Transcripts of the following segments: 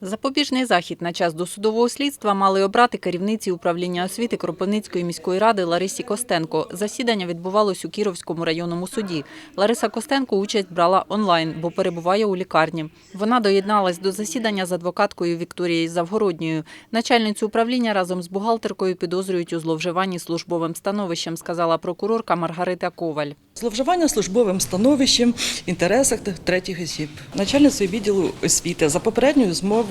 Запобіжний захід на час досудового слідства мали обрати керівниці управління освіти Кропивницької міської ради Ларисі Костенко. Засідання відбувалось у Кіровському районному суді. Лариса Костенко участь брала онлайн, бо перебуває у лікарні. Вона доєдналась до засідання з адвокаткою Вікторією Завгородньою. Начальницю управління разом з бухгалтеркою підозрюють у зловживанні службовим становищем, сказала прокурорка Маргарита Коваль. Зловживання службовим становищем інтересах третіх осіб. Начальницею відділу освіти за попередньою змовою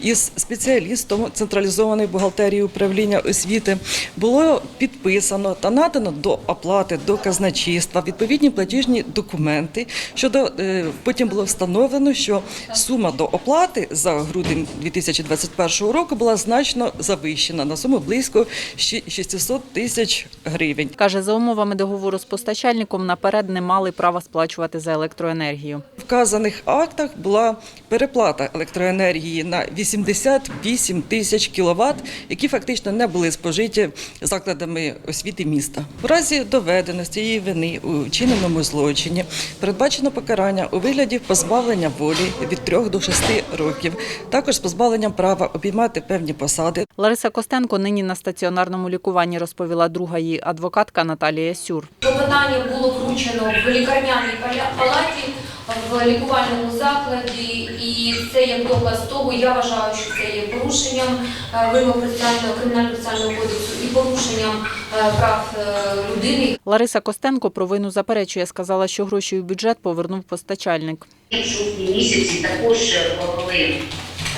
із спеціалістом централізованої бухгалтерії управління освіти було підписано та надано до оплати до казначейства відповідні платіжні документи. Щодо е, потім було встановлено, що сума до оплати за грудень 2021 року була значно завищена на суму близько щі- 600 тисяч гривень. Каже, за умовами договору з постачальником наперед не мали права сплачувати за електроенергію. В вказаних актах була переплата електроенергії на 88 тисяч кіловат, які фактично не були спожиті закладами освіти міста. В разі доведеності її вини у чиненому злочині передбачено покарання у вигляді позбавлення волі від 3 до 6 років, також з позбавленням права обіймати певні посади, Лариса Костенко нині на стаціонарному лікуванні, розповіла друга її адвокатка Наталія Сюр. Клопотання було вручено в лікарняній паля- палаті в лікувальному закладі, і це як доказ того, я вважаю, що це є порушенням е, вимог процесуального кримінального процесуального кодексу і порушенням е, прав е, людини. Лариса Костенко провину заперечує, сказала, що гроші у бюджет повернув постачальник. В жовтні місяці також провели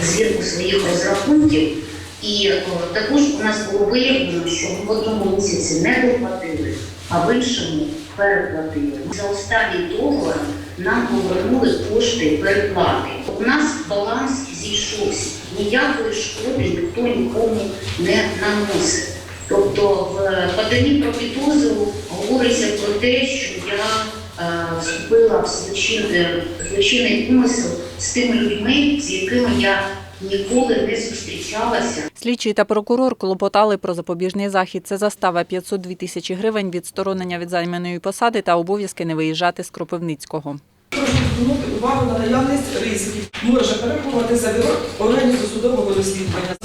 звірку своїх розрахунків, і також у нас було виявлено, що в одному місяці не доплатили, а в іншому переплатили. За останній договор нам повернули кошти переплати. У нас баланс зійшовся. Ніякої шкоди ніхто нікому не наносить. Тобто в поданні про підозру говориться про те, що я е, вступила в злочин- злочинний умисел з тими людьми, з якими я ніколи не зустрічалася. Слідчий та прокурор клопотали про запобіжний захід. Це застава 502 тисячі гривень, відсторонення від займаної посади та обов'язки не виїжджати з Кропивницького. Прошу звернути увагу на наявність ризиків. Може переховувати за вирок органів досудового розслідування,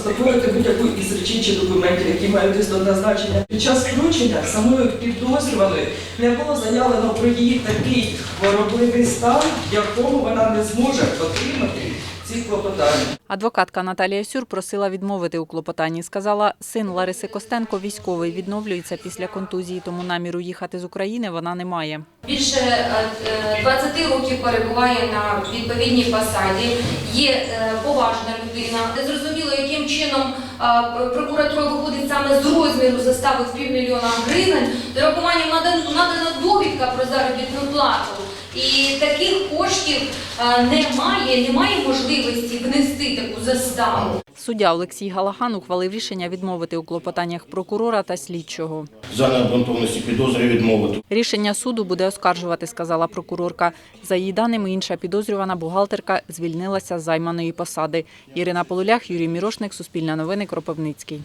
із чи документів, які мають істотне значення. Під час включення самої підозрюваної не було заявлено про її такий хворобливий стан, в якому вона не зможе отримати ці клопотання. Адвокатка Наталія Сюр просила відмовити у клопотанні. Сказала, син Лариси Костенко військовий відновлюється після контузії, тому наміру їхати з України вона не має. Більше е, е, 20 років перебуває на відповідній посаді, є е, поважна людина. Незрозуміло, яким чином е, прокуратура виходить саме з розміру застави в півмільйона гривень. До рахування надана надана довідка про заробітну плату. І таких коштів е, немає, немає можливості внести таку заставу. Суддя Олексій Галахан ухвалив рішення відмовити у клопотаннях прокурора та слідчого. За необґрунтованості підозри відмовити. Рішення суду буде оскаржувати, сказала прокурорка. За її даними, інша підозрювана бухгалтерка звільнилася з займаної посади. Ірина Полулях, Юрій Мірошник, Суспільне новини, Кропивницький.